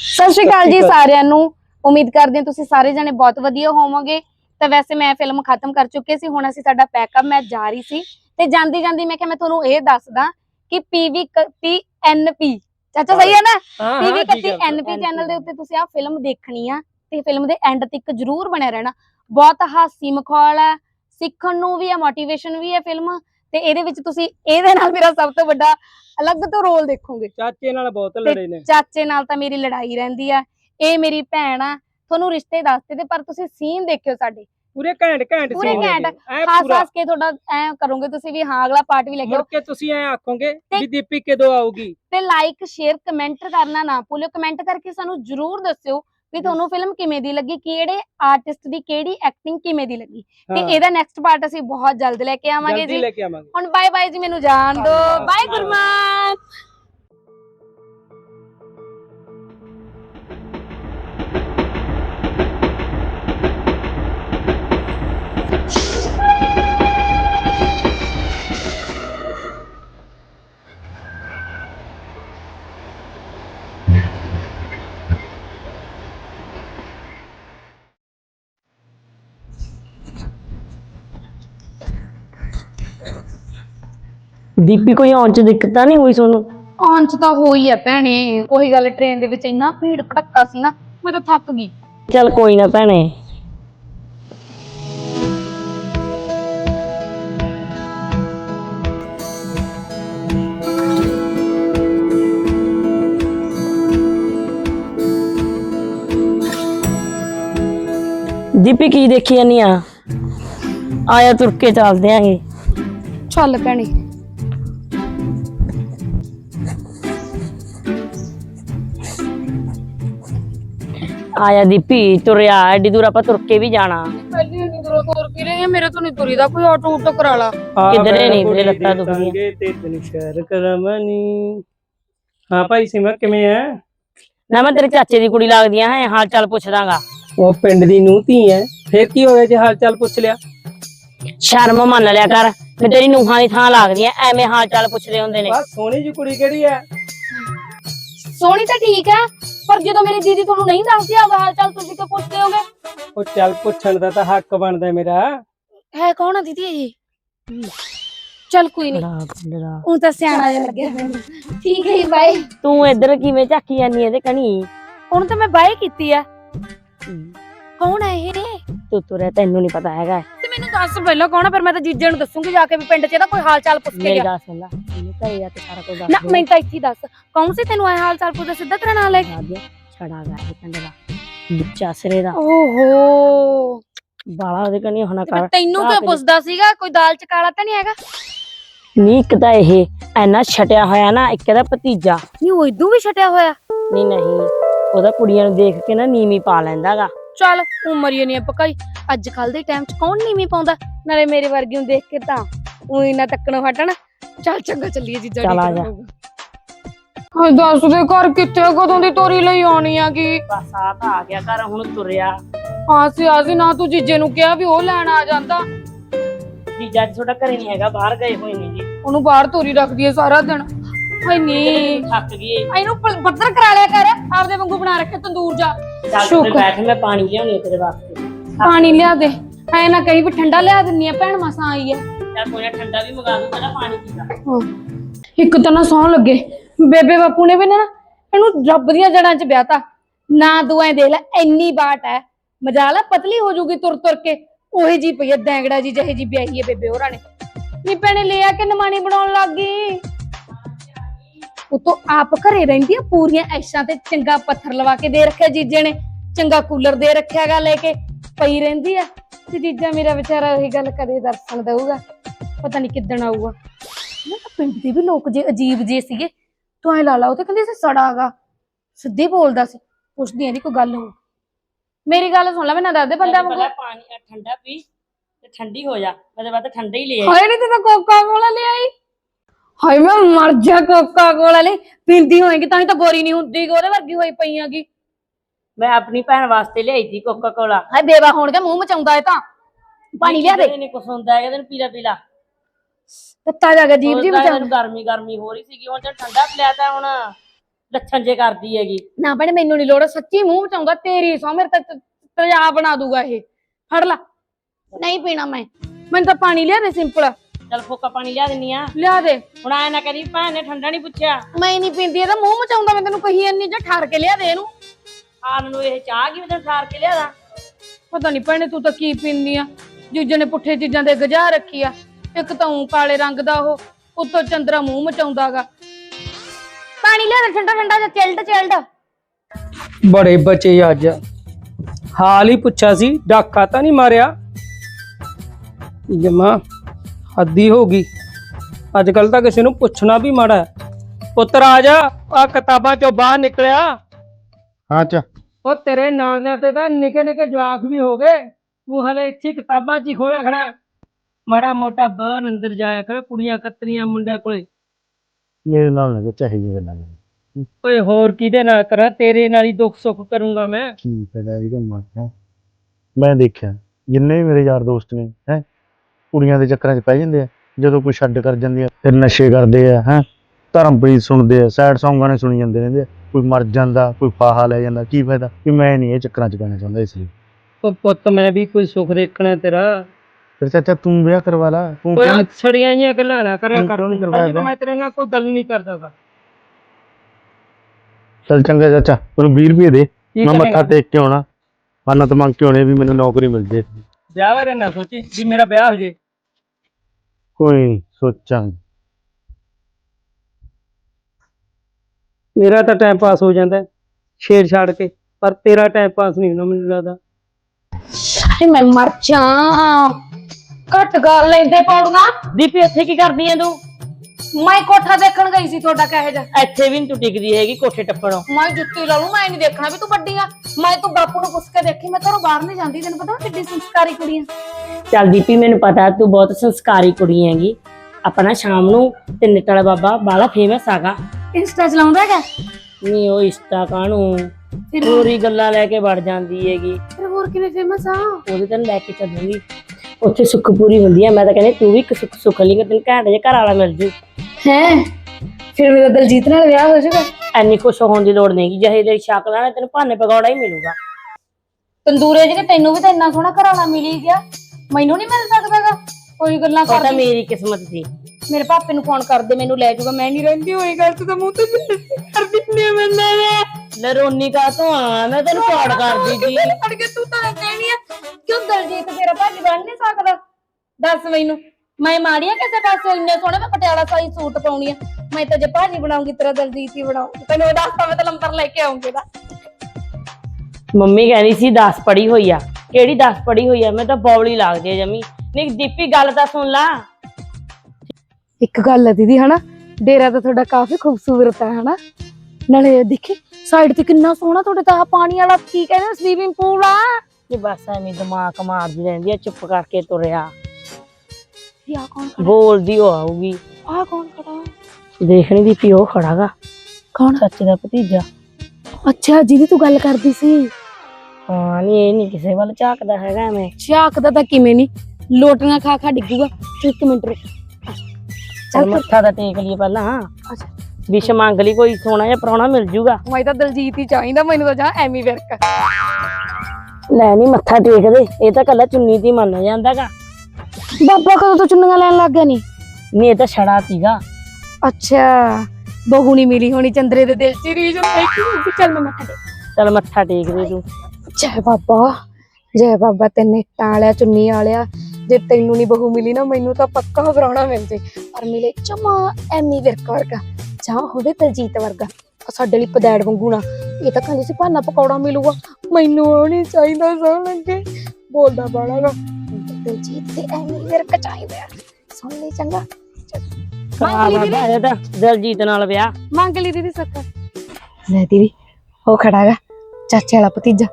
ਸਤਿ ਸ਼੍ਰੀ ਅਕਾਲ ਜੀ ਸਾਰਿਆਂ ਨੂੰ। ਉਮੀਦ ਕਰਦੇ ਹਾਂ ਤੁਸੀਂ ਸਾਰੇ ਜਣੇ ਬਹੁਤ ਵਧੀਆ ਹੋਵੋਗੇ। ਤਾਂ ਵੈਸੇ ਮੈਂ ਫਿਲਮ ਖਤਮ ਕਰ ਚੁੱਕੀ ਸੀ ਹੁਣ ਅਸੀਂ ਸਾਡਾ ਪੈਕਅਪ ਮੈਂ ਜਾ ਰਹੀ ਸੀ। ਤੇ ਜਾਂਦੀ ਜਾਂਦੀ ਮੈਂ ਕਿਹਾ ਮੈਂ ਤੁਹਾਨੂੰ ਇਹ ਦੱਸਦਾ ਕਿ ਪੀਵੀ 31 ਐਨਪੀ ਚਾਚਾ ਸਹੀ ਹੈ ਨਾ? ਪੀਵੀ ਹਾਂ ਠੀਕ 31 ਹੈ ਐਨਪੀ ਚੈਨਲ ਦੇ ਉੱਤੇ ਤੁਸੀਂ ਆਹ ਫਿਲਮ ਦੇਖਣੀ ਆ ਤੇ ਫਿਲਮ ਦੇ ਐਂਡ ਤੱਕ ਜਰੂਰ ਬਣਿਆ ਰਹਿਣਾ। ਬਹੁਤ ਹਾਸੀ ਮਖੌਲ ਹੈ ਸਿੱਖਣ ਨੂੰ ਵੀ ਹੈ ਮੋਟੀਵੇਸ਼ਨ ਵੀ ਹੈ ਫਿਲਮ ਤੇ ਇਹਦੇ ਵਿੱਚ ਤੁਸੀਂ ਇਹਦੇ ਨਾਲ ਮੇਰਾ ਸਭ ਤੋਂ ਵੱਡਾ ਅਲੱਗ ਤੋਂ ਰੋਲ ਦੇਖੋਗੇ। ਚਾਚੇ ਨਾਲ ਬਹੁਤ ਲੜੇ ਨੇ। ਚਾਚੇ ਨਾਲ ਤਾਂ ਮੇਰੀ ਲੜਾਈ ਰਹਿੰਦੀ ਆ ਇਹ ਮੇਰੀ ਭੈਣ ਆ ਤੁਹਾਨੂੰ ਰਿਸ਼ਤੇ ਦੱਸਦੇ ਤੇ ਪਰ ਤੁਸੀਂ ਸੀਨ ਦੇਖਿਓ ਸਾਡੇ। ਪੂਰੇ ਘੈਂਟ ਘੈਂਟ ਪੂਰੇ ਘੈਂਟ। ਖਾਸ ਖਾਸ ਕੇ ਤੁਹਾਡਾ ਐ ਕਰੋਗੇ ਤੁਸੀਂ ਵੀ ਹਾਂ ਅਗਲਾ ਪਾਰਟ ਵੀ ਲੈ ਕੇ ਆਓ। ਮੁੜ ਕੇ ਤੁਸੀਂ ਐ ਆਖੋਗੇ ਵੀ ਦੀਪੀ ਕਦੋਂ ਆਊਗੀ? ਤੇ ਲਾਈਕ ਸ਼ੇਅਰ ਕਮੈਂਟ ਕਰਨਾ ਨਾ ਭੁੱਲਿਓ। ਕਮੈਂਟ ਕਰਕੇ ਸਾਨੂੰ ਜਰੂਰ ਦੱਸਿਓ ਵੀ ਤੁਹਾਨੂੰ ਫਿਲਮ ਕਿਵੇਂ ਦੀ ਲੱਗੀ ਕਿਹੜੇ ਆਰਟਿਸਟ ਦੀ ਕਿਹੜੀ ਐਕਟਿੰਗ ਕਿਵੇਂ ਦੀ ਲੱਗੀ? ਤੇ ਇਹਦਾ ਨੈਕਸਟ ਪਾਰਟ ਅਸੀਂ ਬਹੁਤ ਜਲਦ ਲੈ ਕੇ ਆਵਾਂਗੇ ਜੀ। ਹੁਣ ਬਾਏ ਬਾਏ ਜੀ ਮੈਨੂੰ ਜਾਣ ਦਿਓ ਧੰਨਵਾਦ, ਬਾਏ। ਗੁਰਮਾਨ। ਦੀਪੀ ਕੋਈ ਆਉਣ ਚ ਦਿੱਕਤ ਤਾਂ ਨਹੀਂ ਹੋਈ ਤੁਹਾਨੂੰ? ਆਉਣ ਚ ਤਾਂ ਹੋਈ ਆ ਭੈਣੇ ਉਹੀ ਗੱਲ ਟ੍ਰੇਨ ਦੇ ਵਿੱਚ ਇੰਨਾ ਭੀੜ ਭੜੱਕਾ ਸੀ ਨਾ ਮੈਂ ਤਾਂ ਥੱਕ ਗਈ। ਚੱਲ ਕੋਈ ਨਾ ਭੈਣੇ। ਦੀਪੀ ਕੀ ਦੇਖੀ ਜਾਨੀ ਆ? ਆਇਆ ਤੁਰ ਕੇ ਚੱਲਦੇ ਆਂਗੇ। ਚੱਲ ਭੈਣੇ। ਆਇਆ ਦੀਪੀ ਤੁਰਿਆ ਐਡੀ ਦੂਰ ਆਪਾਂ ਤੁਰ ਕੇ ਵੀ ਜਾਣਾ। ਪਹਿਲੀ ਨਹੀਂ ਦੂਰੋਂ ਤੁਰ ਕੇ ਰਹੀ ਮੇਰੇ ਤੋਂ ਨਹੀਂ ਤੁਰੀਦਾ ਕੋਈ ਆਟੋ ਉਟੋ ਕਰਾ ਲਾ ਆ ਕਿੱਧਰੇ ਮੈਂ ਨੀ, ਕੁੜੀ ਮੇਰੇ ਲੱਤਾਂ ਦੀ ਦੁਖਦੀਆਂ। ਟਾਂਗੇ ਤੇ ਤੈਨੂੰ ਸ਼ਹਿਰ ਕਰਾਮਨੀ ਹਾਂ ਭਾਈ ਸਿਮਰ ਕਿਵੇਂ ਆ ਨਾ ਮੈਂ ਤੇਰੇ ਚਾਚੇ ਦੀ ਕੁੜੀ ਲੱਗਦੀ ਆ ਹੈ ਹਾਲ ਚਾਲ ਪੁੱਛਦਾਗਾ ਉਹ ਪਿੰਡ ਦੀ ਨੂੰਹ ਧੀ ਐ। ਫੇਰ ਕੀ ਹੋ ਗਿਆ ਜੇ ਹਾਲ ਚਾਲ ਪੁੱਛ ਲਿਆ? ਸ਼ਰਮ ਮੰਨ ਲਿਆ ਕਰ ਮੈਂ ਤੇਰੀ ਨੂੰਹਾਂ ਦੀ ਥਾਂ ਲੱਗਦੀ ਆ ਐਵੇਂ ਹਾਲ ਚਾਲ ਪੁੱਛਦੇ ਹੁੰਦੇ ਨੇ। ਆ ਸੋਹਣੀ ਜੀ ਕੁੜੀ ਕਿਹੜੀ ਐ? ਸੋਹਣੀ ਤਾਂ ਠੀਕ ਹੈ ਪਰ ਜਦੋਂ ਮੇਰੀ ਦੀਦੀ ਤੁਹਾਨੂੰ ਨਹੀਂ ਦੱਸਦੀ ਆਪਦਾ ਹਾਲ ਚਾਲ ਤੁਸੀਂ ਕਿਉਂ ਪੁੱਛਦੇ ਹੋਗੇ? ਉਹ ਚੱਲ ਪੁੱਛਣ ਦਾ ਤਾਂ ਹੱਕ ਬਣਦਾ ਮੇਰਾ। ਹੈ ਕੌਣ ਆ ਦੀਦੀ ਇਹ? ਚੱਲ ਕੋਈ ਨਹੀਂ। ਉਹ ਤਾਂ ਸਿਆਣਾ ਜਿਹਾ ਲੱਗਿਆ। ਮੈਨੂੰ ਠੀਕ ਹੈ ਜੀ ਬਾਏ ਤੂੰ ਇੱਧਰ ਕਿਵੇਂ ਝਾਕੀ ਜਾਂਦੀ ਇਹਦੇ ਕਣੀ? ਹੁਣ ਤਾਂ ਮੈਂ ਬਾਏ ਕੀਤੀ ਆ। ਕੌਣ ਹੈ ਇਹ? ਤੂੰ ਤੁਰਿਆ ਤੈਨੂੰ ਨਹੀਂ ਪਤਾ ਹੈਗਾ। ਮੈਨੂੰ ਦੱਸ ਪਹਿਲਾਂ ਕੌਣ ਆ? ਫਿਰ ਮੈਂ ਤਾਂ ਜੀਜੇ ਨੂੰ ਦੱਸੂਗੀ ਜਾ ਕੇ ਵੀ ਪਿੰਡ 'ਚ ਇਹਦਾ ਕੋਈ ਹਾਲ ਚਾਲ ਪੁੱਛ ਕੇ ਮੇਰੀ ਗਿਆ। ਗੱਲ ਸੁਣ ਲੈ ਇਹਨੂੰ ਘਰੇ ਆ ਕੇ ਸਾਰਾ ਕੁਝ ਦੱਸ ਨਾ ਦੇ। ਮੈਂ ਤਾਂ ਇੱਥੇ ਹੀ ਦੱਸ। ਕੌਣ ਸੀ ਤੈਨੂੰ ਇਹ ਹਾਲ ਚਾਲ ਪੁੱਛਦਾ ਸਿੱਧਾ ਤੇਰਾ ਨਾਂ ਲੈ ਕੇ? ਦੱਸ ਦੇ ਛੜਾ ਗਾ ਇਹ ਪਿੰਡ ਦਾ। ਬੱਚਾ ਸਿਰੇ ਦਾ। ਓਹੋ। ਬਾਲਾ ਉਹਦੇ ਕਣੀ ਹੋਣਾ ਤੇ ਫਿਰ ਕਰ ਤੈਨੂੰ ਕਿਉਂ ਪੁੱਛਦਾ ਸੀਗਾ? ਕੋਈ ਦਾਲ ਚ ਕਾਲਾ ਤਾਂ ਨਹੀਂ ਹੈਗਾ? ਨਹੀਂ ਇੱਕ ਤਾਂ ਇਹ ਐਨਾ ਛਟਿਆ ਹੋਇਆ ਨਾ ਇੱਕ ਇਹਦਾ ਭਤੀਜਾ। ਨਹੀਂ ਉਹ ਇਦੋਂ ਵੀ ਛਟਿਆ ਹੋਇਆ। ਨਹੀਂ ਨਹੀਂ। ਉਹਦਾ ਕੁੜੀਆਂ ਨੂੰ ਦੇਖ ਕੇ ਨਾ ਨੀਵੀਂ ਪਾ ਲੈਂਦਾਗਾ। ਚੱਲ ਉਮਰ ਹੀ ਨਹੀਂ ਪਕਾਈ। ਅੱਜ ਕੱਲ ਦੇ ਟਾਈਮ 'ਚ ਕੌਣ ਨੀਵੀਂ ਪਾਉਂਦਾ? ਨਾਲੇ ਮੇਰੇ ਵਰਗੀ ਨੂੰ ਦੇਖ ਕੇ ਤਾਂ ਉਹੀ ਨਾ ਤੱਕਣੋਂ ਹਟਣ। ਚੱਲ ਚੰਗਾ ਚੱਲੀਏ ਜੀਜਾ ਚੱਲ ਆ ਜਾ। ਹਾਂ ਦੱਸ ਦੇ ਘਰ ਕਿੱਥੇ ਕਦੋਂ ਦੀ ਤੋਰੀ ਲਈ ਆਉਣੀ ਆ ਕੀ ਬਸ ਆ ਤਾਂ ਆ ਗਿਆ ਘਰ ਹੁਣ ਤੁਰਿਆ। ਆਸੀ ਆਸੀ ਨਾ ਤੂੰ ਜੀਜੇ ਨੂੰ ਕਿਹਾ ਵੀ ਉਹ ਲੈਣ ਆ ਜਾਂਦਾ। ਜੀਜਾ ਜੀ ਤੁਹਾਡਾ ਘਰੇ ਨਹੀਂ ਹੈਗਾ ਬਾਹਰ ਗਏ ਹੋਏ ਨੇ ਜੀ। ਉਹਨੂੰ ਬਾਹਰ ਤੋਰੀ ਰੱਖਦੀ ਹੈ ਸਾਰਾ ਦਿਨ। ਹਾਏ ਨਹੀਂ ਥੱਕ ਗਈ ਇਹਨੂੰ ਪ- ਬੱਤਰ ਕਰਾ ਲਿਆ ਕਰ ਆਪਦੇ ਵਾਂਗੂ ਬਣਾ ਰੱਖੇ ਤੰਦੂਰ ਜਾ। ਚੱਲ ਤੇ ਸ਼ੁਕਰ। ਬੈਠ ਮੈਂ ਪਾਣੀ ਲਿਆਉਣੀ ਆ ਤੇਰੇ ਵਾਸਤੇ। ਪਾਣੀ ਲਿਆ ਦੇ। ਐ ਨਾ ਕਹੀ ਵੀ ਠੰਡਾ ਲਿਆ ਦਿੰਨੀ ਆ ਭੈਣ ਮਸਾਂ ਆਈ ਐ ਚੱਲ ਕੋਈ ਨਾ ਠੰਡਾ ਵੀ ਮੰਗਾ ਦੂੰ ਪਹਿਲਾਂ ਪਾਣੀ ਪੀਦਾ ਇੱਕ ਤਾਂ ਨਾ ਸੌਂ ਲੱਗੇ। ਬੇਬੇ ਬਾਪੂ ਨੇ ਵੀ ਨਾ ਇਹਨੂੰ ਰੱਬ ਦੀਆਂ ਜੜਾਂ 'ਚ ਵਿਆਹਤਾ। ਨਾ ਦੁਆਏ ਦੇਖ ਲੈ ਇੰਨੀ ਬਾਟ ਹੈ ਮਜਾਲਾ ਪਤਲੀ ਹੋ ਜੂਗੀ ਤੁਰ ਤੁਰ ਕੇ। ਉਹੀ ਜੀ ਪਈ ਐ ਦੈਂਗੜਾ ਜੀ ਜਿਹੇ ਜੀ ਵਿਆਹੀ ਐ ਬੇਬੇ ਹੋਰਾਂ ਨੇ। ਨੀ ਭੈਣੇ ਲੈ ਆ ਕੇ ਨਮਾਨੀ ਬਣਾਉਣ ਲੱਗ ਗਈ? ਉਤੋਂ ਆਪ ਘਰੇ ਰਹਿੰਦੀ ਆ ਪੂਰੀਆਂ ਐਸ਼ਾਂ ਤੇ ਚੰਗਾ ਪੱਥਰ ਲਵਾ ਕੇ ਦੇ ਰੱਖਿਆ ਜੀਜੇ ਨੇ ਚੰਗਾ ਕੂਲਰ ਦੇ ਰੱਖਿਆਗਾ ਲੈ ਕੇ ਪਈ ਰਹਿੰਦੀ ਆ। ਤੇ ਜੀਜਾ ਮੇਰਾ ਵਿਚਾਰਾ ਉਹੀ ਗੱਲ ਕਦੇ ਦਰਸ਼ਨ ਦਊਗਾ ਪਤਾ ਨਹੀਂ ਕਿੱਦਣ ਆਊਗਾ। ਨਾ ਤਾਂ ਪਿੰਡ ਦੇ ਵੀ ਲੋਕ ਜੇ ਅਜੀਬ ਜੇ ਸੀਗੇ ਤੂੰ ਐ ਲਾ ਲਾ ਉਹ ਤੇ ਕਹਿੰਦੇ ਸੀ ਸੜਾਗਾ ਸਿੱਧੀ ਬੋਲਦਾ ਸੀ ਪੁੱਛਦੀ ਆ ਦੀ ਕੋਈ ਗੱਲ ਹੋ ਮੇਰੀ ਗੱਲ ਸੁਣ ਲੈ ਮੈਂ ਨਾ ਦੱਸਦੇ ਬੰਦਾ ਵਾਂਗੂ। ਪਹਿਲਾਂ ਪਾਣੀ ਆ ਠੰਡਾ ਪੀ ਤੇ ਠੰਡੀ ਹੋ ਜਾ ਉਹਦੇ ਬਾਅਦ ਠੰਡਾ ਹੀ ਲੈ ਆਈ। ਹਾਏ ਨਹੀਂ ਤੇ ਤਾਂ ਕੋਕਾ ਕੋਲਾ ਲਿਆਈ ਹਾਏ ਮੈਂ ਮਰ ਜਾ ਕੋਕਾ ਕੋਲਾ ਲੈ ਪੀਂਦੀ ਹੋਏਗੀ ਤਾਂ ਹੀ ਤਾਂ ਗੋਰੀ ਨਹੀਂ ਹੁੰਦੀ ਗੀ, ਉਹਦੇ ਵਰਗੀ ਹੋਈ ਪਈ ਆਗੀ ਮੈਂ ਆਪਣੀ ਭੈਣ ਵਾਸਤੇ ਲਿਆਈ ਸੀ ਕੋਕਾ ਕੋਲਾ। ਹਾਏ ਬੇਵਾ ਹੋਣ ਕੇ ਮੂੰਹ ਮਚਾਉਂਦਾ ਇਹ ਤਾਂ। ਪਾਣੀ ਲਿਆ ਦੇ ਨਹੀਂ ਕੁਛ ਹੁੰਦਾ ਹੈਗਾ ਤੈਨੂੰ ਪੀਲਾ ਪੀਲਾ। ਤੱਤਾ ਜਾ ਕੇ ਜੀਬ ਜੀ ਮਚਾਉਂਦਾ ਗਰਮੀ ਗਰਮੀ ਹੋ ਰਹੀ ਸੀਗੀ ਹੁਣ ਚੱਲ ਠੰਡਾ ਪਿਆ ਤਾਂ ਹੁਣ ਲੱਛਣ ਜੇ ਕਰਦੀ ਹੈਗੀ। ਨਾ ਭੈਣੇ ਮੈਨੂੰ ਨਹੀਂ ਲੋੜ ਸੱਚੀ ਮੂੰਹ ਚਾਉਂਦਾ ਤੇਰੀ ਸੌ ਮੇਰੇ ਤੇ ਤੇਜ਼ਾਬ ਬਣਾ ਦੂਗਾ ਇਹ। ਫੜ ਲਾ। ਨਹੀਂ ਪੀਣਾ ਮੈਂ। ਮੈਨੂੰ ਤਾਂ ਪਾਣੀ ਲਿਆ ਦੇ ਸਿੰਪਲ। ਚੱਲ ਫੋਕਾ ਪਾਣੀ ਲਿਆ ਦਿੰਨੀ ਆ। ਲਿਆ ਦੇ। ਹੁਣ ਆਇਆ ਨਾ ਕਰੀ ਭੈਣ ਨੇ ਠੰਡਾ ਨਹੀਂ ਪੁੱਛਿਆ। ਮੈਂ ਨਹੀਂ ਪੀਂਦੀ ਇਹਦਾ ਮੂੰਹ ਮਚਾਉਂਦਾ ਮੈਂ ਤੈਨੂੰ ਕਹੀ ਇੰਨੀ ਜਾਂ ਠਾਰ ਕੇ ਲਿਆ ਦੇ ਇਹਨੂੰ। ਆਨ ਨੂੰ ਇਹ ਚਾਹ ਕੀ ਮੈਂ ਤੈਨੂੰ ਠਾਰ ਕੇ ਲਿਆਦਾ ਪਤਾ ਨਹੀਂ ਭੈਣੇ ਤੂੰ ਤਾਂ ਕੀ ਪੀਂਦੀ ਆ? ਜੀਜੇ ਨੇ ਪੁੱਠੇ ਚੀਜ਼ਾਂ ਦੇ ਗਜਾ ਰੱਖੀ ਆ। ਇੱਕ ਤਾਂ ਊਂ ਕਾਲੇ ਰੰਗ ਦਾ ਉਹ ਉੱਤੋਂ ਚੰਦਰਾ ਮੂੰਹ ਮਚਾਉਂਦਾਗਾ ਪਾਣੀ ਲਿਆ ਦੇ ਠੰਡਾ ਠੰਡਾ ਜਿਹਾ ਚਿਲਡ ਚਿਲਡ। ਬੜੇ ਬਚੇ ਅੱਜ। ਹਾਲ ਹੀ ਪੁੱਛਿਆ ਸੀ ਡਾਕਾ ਤਾਂ ਨਹੀਂ ਮਾਰਿਆ। ਜਮਾ। ਹੱਦੀ ਹੋ ਗਈ। ਅੱਜ ਕੱਲ ਤਾਂ ਕਿਸੇ ਨੂੰ ਪੁੱਛਣਾ ਵੀ ਮਾੜਾ ਹੈ। ਪੁੱਤਰ ਆ ਜਾ ਆ ਕਿਤਾਬਾਂ ਚੋਂ ਬਾਹਰ ਨਿਕਲਿਆ। ਹਾਂ ਚ ਉਹ ਤੇਰੇ ਨਾਨਿਆਂ ਤੇ ਤਾਂ ਨਿੱਕੇ ਨਿੱਕੇ ਜਵਾਕ ਵੀ ਹੋ ਗਏ। ਤੂੰ ਹਲੇ ਇੱਥੇ ਕਿਤਾਬਾਂ 'ਚ ਹੀ ਖੋਇਆ ਖੜਾ ਹੈ। ਮਾੜਾ ਮੋਟਾ ਬਾਹਰ ਅੰਦਰ ਜਾਇਆ ਕਰ ਕੁੜੀਆਂ ਕਤਰੀਆਂ ਮੁੰਡਿਆਂ ਕੋਲੇ। ਮੇਰੇ ਨਾਲ ਨਾ ਚਾਹੀਦੀ ਗੱਲਾਂ ਓਏ ਹੋਰ ਕਿਹਦੇ ਨਾਲ ਕਰਾਂ? ਤੇਰੇ ਨਾਲ ਹੀ ਦੁੱਖ ਸੁੱਖ ਕਰੂੰਗਾ ਮੈਂ। ਕੀ ਫਾਇਦਾ ਇਹਦਾ ਮਾਤਾ ਮੈਂ ਦੇਖਿਆ ਜਿੰਨੇ ਵੀ ਮੇਰੇ ਯਾਰ ਦੋਸਤ ਨੇ ਹੈ ਕੁੜੀਆਂ ਦੇ ਚੱਕਰਾਂ 'ਚ ਪੈ ਜਾਂਦੇ ਆ ਜਦੋਂ ਕੋਈ ਛੱਡ ਕਰ ਜਾਂਦੀ ਆ ਫਿਰ ਨਸ਼ੇ ਕਰਦੇ ਆ ਹੈ? ਧਰਮਪ੍ਰੀਤ ਸੁਣਦੇ ਆ ਸੈਡ ਸੌਂਗਾਂ ਨੇ ਸੁਣੀ ਜਾਂਦੇ ਰਹਿੰਦੇ ਆ। ਕੋਈ ਮਰ ਜਾਂਦਾ ਕੋਈ ਫਾਹਾ ਲੈ ਜਾਂਦਾ ਕੀ ਫਾਇਦਾ? ਕਿ ਮੈਂ ਨਹੀਂ ਇਹ ਚੱਕਰਾਂ 'ਚ ਪੈਣਾ ਚਾਹੁੰਦਾ ਇਸ ਲਈ। ਉਹ ਪੁੱਤ ਮੈਂ ਵੀ ਕੋਈ ਸੁੱਖ ਦੇਖਣਾ ਤੇਰਾ। ਫਿਰ ਚਾਚਾ ਤੂੰ ਵਿਆਹ ਕਰਵਾ ਲਾ ਤੂੰ ਕਿਉਂ- ਛੜੀਆਂ ਜੀਆਂ ਗੱਲਾਂ ਨਾ ਕਰਿਆ ਕਰ। ਨਹੀਂ ਕਰਵਾਇਆ ਮੈਂ ਤੇਰੇ ਨਾਲ ਕੋਈ ਗੱਲ ਨਹੀਂ ਕਰਦਾ ਗਾ। ਚੱਲ ਚੰਗਾ ਚਾਚਾ ਤੈਨੂੰ 20 ਰੁਪਏ ਦੇ। ਮੈਂ ਮੱਥਾ? ਟੇਕ ਕੇ ਆਉਣਾ। ਮੰਨਤ ਮੰਗ ਕੇ ਆਉਣੇ ਵੀ ਮੈਨੂੰ ਨੌਕਰੀ ਮਿਲ ਜੇ। ਵਿਆਹ ਬਾਰੇ ਨਾ ਸੋਚੀ ਵੀ ਮੇਰਾ ਵਿਆਹ ਹੋ ਜੇ। ਕੋਈ ਨੀ, ਸੋਚਾਂਗੇ। ਮੇਰਾ ਤਾਂ ਟਾਈਮ ਪਾਸ ਹੋ ਜਾਂਦਾ ਹੈ, ਛੇੜ ਛਾੜ ਕੇ ਪਰ ਤੇਰਾ ਟਾਈਮ ਪਾਸ ਨਹੀਂ ਹੁੰਦਾ ਮੈਨੂੰ ਲੱਗਦਾ। ਹਾਏ ਮੈਂ ਮਰ ਜਾ ਘੱਟ ਗੱਲ ਲੈਂਦੇ ਪੌੜੀਆਂ ਦੀਪੀ ਇੱਥੇ ਕੀ ਕਰਦੀ ਐ ਤੂੰ? ਮੈਂ ਕੋਠਾ ਦੇਖਣ ਗਈ ਸੀ ਤੁਹਾਡਾ ਕਹੇ ਜਾ ਇੱਥੇ ਵੀ ਨੀ ਤੂੰ ਟਿਕਦੀ ਹੈਗੀ ਕੋਠੇ ਟੱਪਣੋਂ। ਮੈਂ ਜੁੱਤੀ ਲਾ ਲੂੰ ਮੈਂ ਨਹੀਂ ਦੇਖਣਾ ਵੀ ਤੂੰ ਵੱਡੀ ਆ। ਮੈਂ ਤੂੰ ਬਾਪੂ ਨੂੰ ਪੁੱਛ ਕੇ ਦੇਖੀ ਮੈਂ ਘਰੋਂ ਬਾਹਰ ਨਹੀਂ ਜਾਂਦੀ ਤੈਨੂੰ ਪਤਾ ਕਿੱਡੀ ਸੰਸਕਾਰੀ ਕੁੜੀ ਆ। ਚੱਲ ਦੀਪੀ ਮੈਨੂੰ ਪਤਾ ਤੂੰ ਬਹੁਤ ਸੰਸਕਾਰੀ ਕੁੜੀ ਹੈਗੀ। ਆਪਣਾ ਸ਼ਾਮ ਨੂੰ ਤਿੰਨ ਵਾਲਾ ਬਾਬਾ ਬਾਲਾ ਫੇਮਸ ਆਗਾ ਇੰਸਟਾ ਚਲਾਉਂਦਾ ਹੈਗਾ? ਨਹੀਂ ਉਹ ਇਸ਼ਤਾ ਕਾਹਨੂੰ? ਫਿਰ ਪੂਰੀ ਗੱਲਾਂ ਲੈ ਕੇ ਵੜ ਜਾਂਦੀ ਹੈਗੀ। ਫਿਰ ਹੋਰ ਕਿਵੇਂ ਫੇਮਸ ਆ? ਉਹਦੇ ਤੈਨੂੰ ਲੈ ਕੇ ਚੱਲੂਗੀ। ਉੱਥੇ ਸੁੱਖ ਪੂਰੀ ਹੁੰਦੀ ਆ। ਮੈਂ ਤਾਂ ਕਹਿੰਦੀ ਤੂੰ ਵੀ ਇੱਕ ਸੁੱਖ ਸੁੱਖ ਲਈ ਤੈਨੂੰ ਘੈਂਟ ਜਿਹਾ ਘਰ ਵਾਲਾ ਮਿਲ ਜੂ। ਹੈ। ਫਿਰ ਮੇਰਾ ਦਲਜੀਤ ਨਾਲ ਵਿਆਹ ਹੋ ਜਾਊਗਾ। ਐਨੀ ਖੁਸ਼ ਹੋਣ ਦੀ ਲੋੜ ਨਹੀਂ ਜਿਹੇ ਦੇ ਸ਼ਕਲ ਨਾਲ ਤੈਨੂੰ ਭਾਨੇ ਪਕੌੜਾ ਹੀ ਮਿਲੂਗਾ। ਤੰਦੂਰੇ ਜਿਹੜੇ ਤੈਨੂੰ ਵੀ ਤਾਂ ਇੰਨਾ ਸੋਹਣਾ ਘਰ ਵਾਲਾ ਮਿਲ ਹੀ ਗਿਆ। ਮੈਨੂੰ ਨਹੀਂ ਮਿਲ ਸਕਦਾਗਾ। ਕੋਈ ਗੱਲਾਂ ਉਹ ਤਾਂ ਕਰਦੀ। ਮੇਰੀ ਕਿਸਮਤ ਸੀ। ਮੇਰੇ ਪਾਪੇ ਨੂੰ ਫੋਨ ਕਰ ਦੇ ਮੈਨੂੰ ਲੈ ਜਾਊਗਾ। ਮੈਂ ਨਹੀਂ ਰਹਿੰਦੀ ਹੋਈ ਗੱਲ ਤੂੰ ਤਾਂ ਮੂੰਹ ਤੇ ਕਰਦੀ ਨਹੀਂ ਮੈਨਾਂ ਨੇ ਲਰੋਨੀ ਕਾ ਤੋਂ ਆ ਮੈਂ ਤੈਨੂੰ ਕਾਲ ਕਰਦੀ ਸੀ। ਫੜ ਕੇ ਤੂੰ ਤਾਂ ਕਹਿਣੀ ਆ? ਕਿਉਂ ਦਲਜੀਤ ਤੇਰਾ ਭਾਜੀ ਬਣ ਨਹੀਂ ਸਕਦਾ? ਦੱਸ ਮੈਨੂੰ। ਮੈਂ ਮਾੜੀਆਂ ਕਿਸੇ ਪਾਸੇ ਇੰਨੇ ਸੋਹਣੇ ਮੈਂ ਪਟਿਆਲਾ ਸਾਈ ਸੂਟ ਪਾਉਣੀ ਆ। ਮੈਂ ਤਾਂ ਜੇ ਭਾਜੀ ਬਣਾਉਂਗੀ ਤੇਰਾ ਦਲਜੀਤ ਹੀ ਬਣਾਉਂਗੀ ਤੈਨੂੰ ਉਹ ਦੱਸਦਾ ਮੈਂ ਤਾਂ ਲੰਬਰ ਲੈ ਕੇ ਆਉਂਗੀ ਦਾ ਮੰਮੀ ਕਹਿੰਦੀ ਸੀ 10 ਪੜੀ ਹੋਈ ਆ। ਕਿਹੜੀ 10 ਪੜੀ ਹੋਈ ਆ? ਮੈਂ ਤਾਂ ਬੌਲੀ ਲੱਗਦੀ ਆ ਜਮੀ। ਨਹੀਂ ਦੀਪੀ ਗੱਲ ਤਾਂ ਸੁਣ ਲਾ। ਇੱਕ ਗੱਲ ਹੈ ਦੀਦੀ ਹਨਾ? ਡੇਰਾ ਤਾਂ ਤੁਹਾਡਾ ਕਾਫੀ ਖੂਬਸੂਰਤ ਹੈ ਹਨਾ? ਨਾਲੇ ਦੇਖੀ ਸਾਈਡ ਤੇ ਕਿੰਨਾ ਸੋਹਣਾ ਤੁਹਾਡੇ ਤਾਂ ਆਹ ਪਾਣੀ ਵਾਲਾ ਕੀ ਕਹਿੰਦੇ ਸਵੀਮਿੰਗ ਪੂਲ ਆ। ਕਿ ਬਸ ਐਵੇਂ ਦਿਮਾਗ ਮਾਰਦੀ ਰਹਿੰਦੀ ਆ ਚੁੱਪ ਕਰਕੇ ਤੁਰਿਆ। ਇਹ ਆ ਕੌਣ ਖੜਾ। ਬੋਲਦੀ ਉਹ ਆਊਗੀ। ਆ ਕੌਣ ਖੜਾ? ਦੇਖਣੀ ਦੀਪੀ ਉਹ ਖੜਾਗਾ। ਕੌਣ? ਸੱਚ ਦਾ ਭਤੀਜਾ। ਅੱਛਾ ਜਿਹਦੀ ਤੂੰ ਗੱਲ ਕਰਦੀ ਸੀ। ਹਾਂ ਨਹੀਂ ਇਹ ਨਹੀਂ ਕਿਸੇ ਵੱਲ ਝਾਕਦਾ ਹੈਗਾ ਐਵੇਂ। ਝਾਕਦਾ ਤਾਂ ਕਿਵੇਂ ਨਹੀਂ? ਲੋਟੀਆਂ ਖਾ ਖਾ ਡਿੱਗੂਗਾ। ਤੂੰ ਇੱਕ ਮਿੰਟ ਰੁਕ। ਚੱਲ ਮੱਥਾ ਤਾਂ ਟੇਕ ਲਈਏ ਪਹਿਲਾਂ। ਅੱਛਾ। ਵਿਸ਼ ਮੰਗ ਲਈ ਕੋਈ ਸੋਹਣਾ ਜਿਹਾ ਪ੍ਰਾਹੁਣਾ ਮਿਲ ਜੂਗਾ। ਮੈਂ ਤਾਂ ਦਲਜੀਤ ਹੀ ਚਾਹੀਦਾ ਮੈਨੂੰ ਤਾਂ ਜਾਂ ਐਮੀ ਵਿਰਕ ਲੈ ਨਹੀਂ ਮੱਥਾ ਟੇਕ ਦੇ। ਇਹ ਤਾਂ ਕੱਲਾ ਚੁੰਨੀ ਦੀ ਮੰਨ ਜਾਂਦਾਗਾ ਬਾਬਾ ਕਦੋਂ ਤੋਂ ਚੁੰਨੀਆਂ ਲੈਣ ਲੱਗ ਗਿਆ ਨਹੀਂ ਨਹੀਂ ਇਹ ਤਾਂ ਛੜਾ ਸੀਗਾ। ਅੱਛਾ ਬਹੂ ਨਹੀਂ ਮਿਲੀ ਹੋਣੀ ਚੰਦਰੇ ਦੇ ਦਿਲ ਚ ਰੀਜ ਚੱਲ ਮੈਂ ਮੱਥਾ ਟੇਕ ਚੱਲ ਮੱਥਾ ਟੇਕ ਦੇ ਤੂੰ। ਜੈ ਬਾਬਾ ਜੈ ਬਾਬਾ ਤੈਨੇ ਇੱਟਾਂ ਵਾਲਿਆ ਚੁੰਨੀ ਵਾਲਿਆ। ਜੇ ਤੈਨੂੰ ਨਹੀਂ ਬਹੂ ਮਿਲੀ ਨਾ ਮੈਨੂੰ ਤਾਂ ਪੱਕਾ ਵਰਾਉਣਾ ਮਿਲ ਜੇ। ਪਰ ਮਿਲੇ ਚਮਾ ਐਮੀ ਵਿਰਕ ਵਰਗਾ ਜਾਂ ਹੋਵੇ ਦਲਜੀਤ ਵਰਗਾ। ਆਹ ਸਾਡੇ ਲਈ ਪਦੈੜ ਵਾਂਗੂ ਨਾ। ਇਹ ਤਾਂ ਕਹਿੰਦੀ ਸੀ ਭਾਨਾ ਪਕੌੜਾ ਮਿਲੂਗਾ। ਮੈਨੂੰ ਉਹ ਨਹੀਂ ਚਾਹੀਦਾ ਸੋਹਣ ਲੱਗੇ। ਬੋਲਦਾ ਬਾਲਾਗਾ ਦਲਜੀਤ ਤੇ ਐਮੀ ਵਿਰਕ ਚਾਹੀਦਾ ਆ। ਸੁਣ ਲਈ ਚੰਗਾ। ਕਰਾ ਬਾਬਾ ਇਹ ਤਾਂ ਦਿਲਜੀਤ ਨਾਲ ਵਿਆਹ। ਮੰਗ ਲਈ ਦੀਦੀ ਸੱਕਰ ਲੈ ਦੀਦੀ ਉਹ ਖੜਾ ਗਾ ਚਾਚੇ ਵਾਲਾ ਭਤੀਜਾ।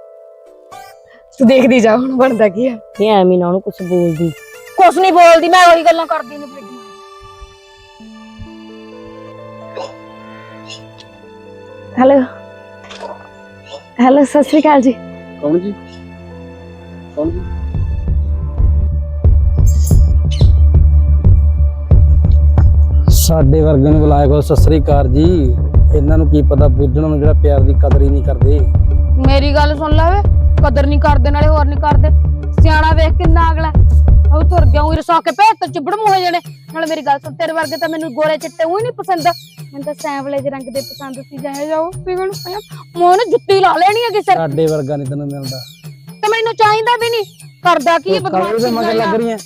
ਤੂੰ ਦੇਖਦੀ ਜਾ ਹੁਣ ਬਣਦਾ ਕੀ ਆ। ਨਹੀਂ ਐਵੇਂ ਨਾ ਉਹਨੂੰ ਕੁਝ ਬੋਲਦੀ। ਕੁਛ ਨਹੀਂ ਬੋਲਦੀ ਮੈਂ ਉਹੀ ਗੱਲਾਂ ਕਰਦੀ ਨਹੀਂ ਫਿਰ ਹੈਲੋ। ਹੈਲੋ ਸਤਿ ਸ਼੍ਰੀ ਅਕਾਲ ਜੀ। ਕੌਣ ਜੀ? ਕੌਣ ਜੀ? ਸਾਡੇ ਵਰਗੇ ਨੂੰ ਬੁਲਾਇਆ ਕੋ ਸਤਿ ਸ੍ਰੀ ਅਕਾਲ ਜੀ। ਇਹਨਾਂ ਨੂੰ ਕੀ ਪਤਾ ਬੁੱਢਣ ਨੂੰ ਜਿਹੜਾ ਪਿਆਰ ਦੀ ਕਦਰ ਹੀ ਨਹੀਂ ਕਰਦੇ। ਮੇਰੀ ਗੱਲ ਸੁਣ ਲੈ ਵੇ ਕਦਰ ਨਹੀਂ ਕਰਦੇ ਨਾਲੇ ਹੋਰ ਨਹੀਂ ਕਰਦੇ। ਸਿਆਣਾ ਵੇਖ ਕਿੰਨਾ ਅਗਲਾ ਉਹ ਤੁਰ ਗਿਆ ਉਹ ਰਸਾ ਕੇ ਭੇਤ ਤੇ ਚਿਬੜ ਮੂਹੇ ਜਣੇ ਨਾਲੇ ਮੇਰੀ ਗੱਲ ਸੁਣ ਤੇਰੇ ਵਰਗੇ ਤਾਂ ਮੈਨੂੰ ਗੋਰੇ ਚਿੱਟੇ ਉਹ ਨਹੀਂ ਪਸੰਦ। ਮੈਨੂੰ ਤਾਂ ਸੈਂਵਲੇ ਜਿਹੇ ਰੰਗ ਦੇ ਪਸੰਦ ਸੀ ਜਾਏ ਜਾਓ ਪਿਗਣ ਮੋਹ ਨੇ ਜੁੱਤੀ ਲਾ ਲੈਣੀ ਹੈ ਕਿਸੇ ਸਾਡੇ ਵਰਗਾ ਨਹੀਂ ਤੈਨੂੰ ਮਿਲਦਾ। ਤੇ ਮੈਨੂੰ ਚਾਹੀਦਾ ਵੀ ਨਹੀਂ। ਕਰਦਾ ਕੀ ਹੈ ਦੇ ਰਹੀਆਂ।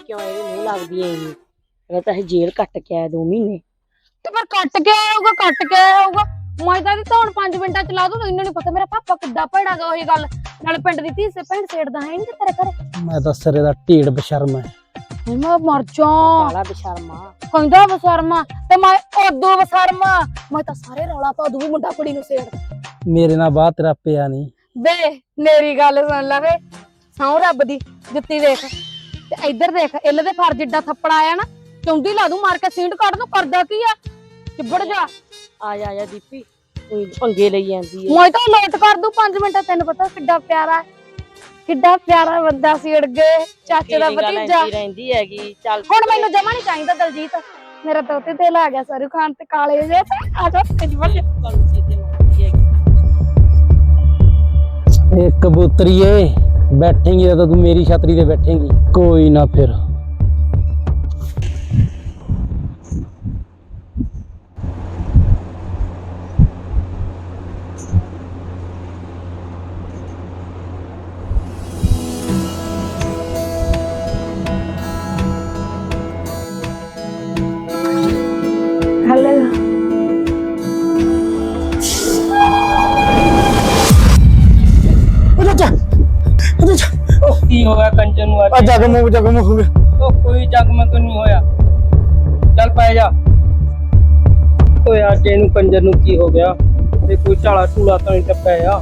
ਕਿਉਂ ਇਹਦੇ ਮੂੰਹ ਲੱਗਦੀ ਐ ਇਹ ਇਹ ਤਾਂ ਇਹ ਜੇਲ੍ਹ ਕੱਟ ਕੇ ਆਇਆ 2 ਮਹੀਨੇ। ਤੇ ਪਰ ਕੱਟ ਕੇ ਆਇਆ ਹੋਊਗਾ ਕੱਟ ਕੇ ਆਇਆ ਹੋਊਗਾ। ਮੈਂ ਤਾਂ ਦੀ ਧੌਣ 5 ਮਿੰਟਾਂ ਚ ਲਾ ਦੂੰ ਇਹਨਾਂ ਨਹੀਂ ਪਤਾ। ਮੇਰਾ ਪਾਪਾ ਕਿੱਦਾਂ ਭੈੜਾ ਗਾ ਉਹੀ ਗੱਲ। ਨਾਲ ਪਿੰਡ ਦੀ ਧੀ ਸੇ ਪਿੰਡ ਸੇੜਦਾ ਹੈ ਨਹੀਂ ਤੇਰੇ ਘਰੇ। ਮੈਂ ਤਾਂ ਸਿਰੇ ਦਾ ਢੀੜ ਬਸ਼ਰਮ ਹੈ। ਮੈਂ ਮਰ ਜਾ ਬਾਲਾ ਬਸ਼ਰਮਾ। ਕਹਿੰਦਾ ਵਸਰਮਾ ਤੇ ਮੈਂ ਉਦੋਂ ਵਸਰਮਾ ਮੈਂ ਤਾਂ ਸਾਰੇ ਰੌਲਾ ਪਾ ਦੂੰ ਵੀ ਮੁੰਡਾ ਕੁੜੀ ਨੂੰ ਸੇੜ ਮੇਰੇ ਨਾਲ ਬਾਤ ਤੇਰਾ ਪਿਆ ਨਹੀਂ ਵੇ ਮੇਰੀ ਗੱਲ ਸੁਣ ਲੈ ਵੇ। ਸੌ ਰੱਬ ਦੀ ਜੁੱਤੀ ਵੇਖ ਤੇ ਇੱਧਰ ਦੇਖ ਇੱਲ ਦੇ ਫਰ ਜਿੱਡਾ ਥੱਪੜ ਆਇਆ ਨਾ। ਚੌਂਦੀ ਲਾ ਦੂੰ ਮਾਰ ਕੇ ਸੀਂਡ ਕੱਢ ਦੂੰ ਕਰਦਾ ਕੀ ਆ? ਚਿੱਬੜ ਜਾ। ਆ ਜਾ ਆ ਜਾ ਦੀਪੀ ਕੋਈ ਪੰਗੇ ਲਈ ਜਾਂਦੀ ਐ ਮੈਂ ਤਾਂ ਲੋਟ ਕਰ ਦੂੰ 5 ਮਿੰਟ ਤੈਨੂੰ ਪਤਾ ਕਿੱਡਾ ਪਿਆਰਾ ਹੈ। ਕਿੱਡਾ ਪਿਆਰਾ ਬੰਦਾ ਸੀ ਅੜ ਗਏ ਚਾਚੇ ਦਾ ਭਤੀਜਾ। ਰਹਿੰਦੀ ਹੈਗੀ? ਚੱਲ ਹੁਣ ਮੈਨੂੰ ਜਮਾ ਨਹੀਂ ਚਾਹੀਦਾ ਦਲਜੀਤ। ਮੇਰਾ ਤਾਂ ਉੱਤੇ ਦਿਲ ਆ ਗਿਆ ਸਰੂ ਖਾਨ ਤੇ ਕਾਲੇ ਜੇ। ਤੇ ਆ ਜਾ ਤੇਰੀ ਵੱਲ। ਇਹ ਕਬੂਤਰੀਏ ਬੈਠੇਂਗੀ ਤਾਂ ਤੂੰ ਮੇਰੀ ਛਤਰੀ ਤੇ ਬੈਠੇਂਗੀ। ਕੋਈ ਨਾ ਫਿਰ। ਕੰਜਨ ਨੂੰ ਅੱਜ ਜਗਮਗ ਹੋ ਗਿਆ ਉਹ ਕੋਈ ਜਗਮਗ ਨਹੀਂ ਹੋਇਆ। ਚੱਲ ਪੈ ਜਾ। ਓਏ, ਅੱਜ ਇਹਨੂੰ ਕੰਜਰ ਨੂੰ ਕੀ ਹੋ ਗਿਆ? ਤੇ ਕੋਈ ਝਾਲਾ ਝੂਲਾ ਤਾਂ ਨਹੀਂ ਟੱਪਿਆ ਆ।